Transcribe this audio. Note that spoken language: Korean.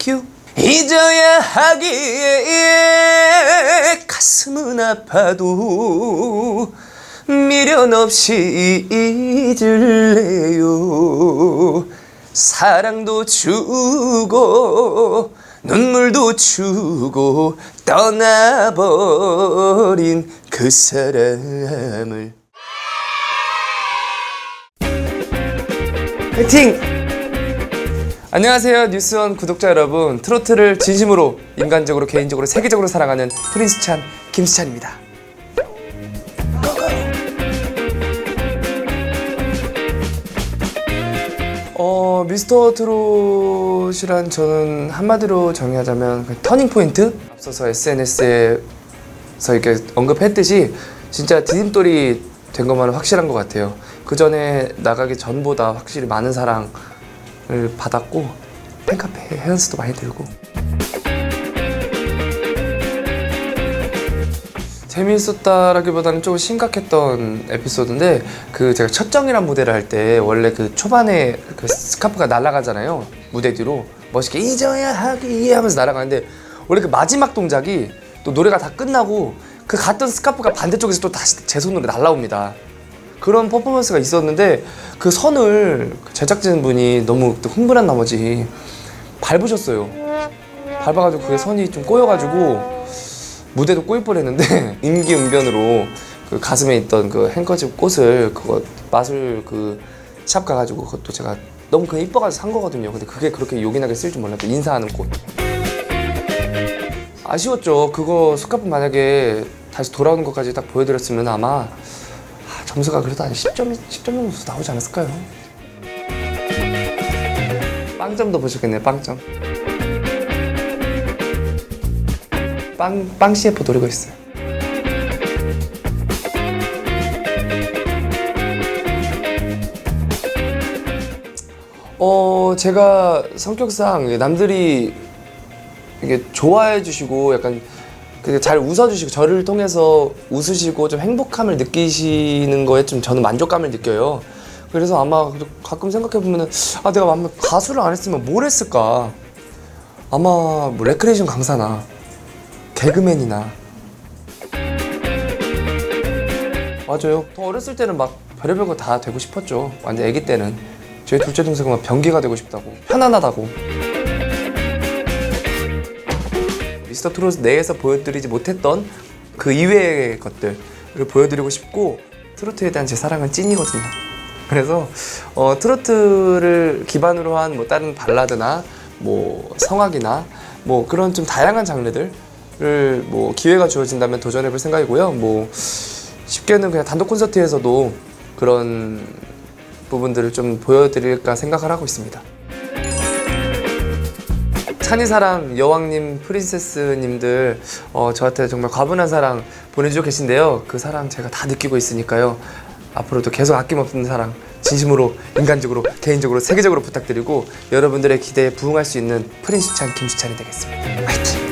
큐. 잊어야 하기에 가슴은 아파도 미련 없이 잊을래요. 사랑도 주고 눈물도 주고 떠나버린 그 사람을. 파이팅! 안녕하세요 뉴스원 구독자 여러분. 트로트를 진심으로 인간적으로 개인적으로 세계적으로 사랑하는 프린스 찬 김수찬입니다. 어 미스터 트롯이란 저는 한마디로 정의하자면 그 터닝 포인트? 앞서서 SNS에서 이렇게 언급했듯이 진짜 디딤돌이 된 것만은 확실한 것 같아요. 그 전에 나가기 전보다 확실히 많은 사랑 을 받았고 팬카페 회원수도 많이 들고. 재미있었다라기보다는 조금 심각했던 에피소드인데 그 제가 첫정이란 무대를 할 때 원래 그 초반에 그 스카프가 날아가잖아요. 무대 뒤로. 멋있게 잊어야 하기 하면서 날아가는데 원래 그 마지막 동작이 또 노래가 다 끝나고 그 갔던 스카프가 반대쪽에서 또 다시 제 손으로 날아옵니다 그런 퍼포먼스가 있었는데 그 선을 그 제작진분이 너무 또 흥분한 나머지 밟으셨어요 밟아가지고 그게 선이 좀 꼬여가지고 무대도 꼬일 뻔했는데 임기응변으로 그 가슴에 있던 그 행커집 꽃을 그거 마술 그 샵 가가지고 그것도 제가 너무 그냥 이뻐가지고 산 거거든요. 근데 그게 그렇게 요긴하게 쓸 줄 몰랐고 인사하는 꽃. 아쉬웠죠. 그거 스카프 만약에 다시 돌아오는 것까지 딱 보여드렸으면 아마 아, 점수가 그래도 한 10점 10점 정도 나오지 않았을까요? 빵점도 보셨겠네요. 빵점. 빵, 빵 CF 노리고 있어요. 어, 제가 성격상 남들이 이게 좋아해 주시고 약간 그 잘 웃어주시고 저를 통해서 웃으시고 좀 행복함을 느끼시는 거에 좀 저는 만족감을 느껴요. 그래서 아마 가끔 생각해 보면은 아 내가 아마 가수를 안 했으면 뭘 했을까? 아마 뭐 레크레이션 강사나 개그맨이나 맞아요. 더 어렸을 때는 막 별의별 거 다 되고 싶었죠. 완전 아기 때는 저희 둘째 동생은 막 변기가 되고 싶다고 편안하다고. 미스터 트롯 내에서 보여드리지 못했던 그 이외의 것들을 보여드리고 싶고 트로트에 대한 제 사랑은 찐이거든요. 그래서 어, 트로트를 기반으로 한 뭐 다른 발라드나 뭐 성악이나 뭐 그런 좀 다양한 장르들을 뭐 기회가 주어진다면 도전해볼 생각이고요. 뭐 쉽게는 그냥 단독 콘서트에서도 그런 부분들을 좀 보여드릴까 생각을 하고 있습니다. 찬이사랑 여왕님 프린세스님들 어, 저한테 정말 과분한 사랑 보내주고 계신데요. 그 사랑 제가 다 느끼고 있으니까요. 앞으로도 계속 아낌없는 사랑 진심으로 인간적으로 개인적으로 세계적으로 부탁드리고 여러분들의 기대에 부응할 수 있는 프린스찬 김수찬이 되겠습니다. 화이팅!